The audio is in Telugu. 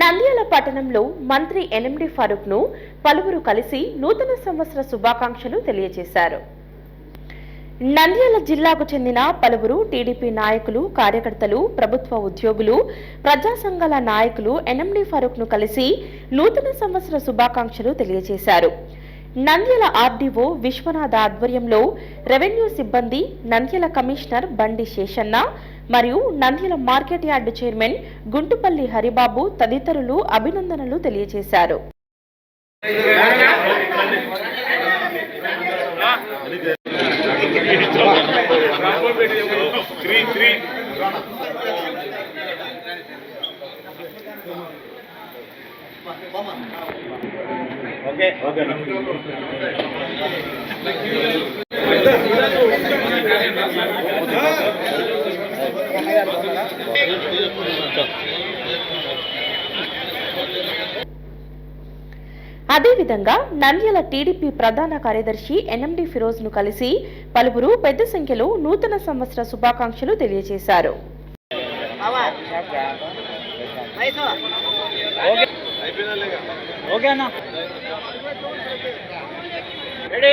నంద్యాల పట్టణంలో మంత్రి ఎన్ఎండి ఫరూక్ను పలువురు కలిసి నూతన సంవత్సర శుభాకాంక్షలు తెలియజేశారు. నంద్యాల జిల్లాకు చెందిన పలువురు టీడీపీ నాయకులు కార్యకర్తలు ప్రభుత్వ ఉద్యోగులు ప్రజా సంఘాల నాయకులు ఎన్ఎండి ఫరూక్ను కలిసి నూతన సంవత్సర శుభాకాంక్షలు తెలియజేశారు. నంద్యాల ఆర్డీఓ విశ్వనాథ ఆధ్వర్యంలో రెవెన్యూ సిబ్బంది నంద్యాల కమిషనర్ బండి శేషన్న మరియు Nandyal market yard chairman Guntupalli Haribabu తదితరులు అభినందనలు తెలియజేశారు. ఓకే. ఓకే అదేవిధంగా నంద్యాల టీడీపీ ప్రధాన కార్యదర్శి ఎన్ఎండి ఫిరోజ్ను కలిసి పలువురు పెద్ద సంఖ్యలో నూతన సంవత్సర శుభాకాంక్షలు తెలియజేశారు. ఓకే అన్న. రెడీ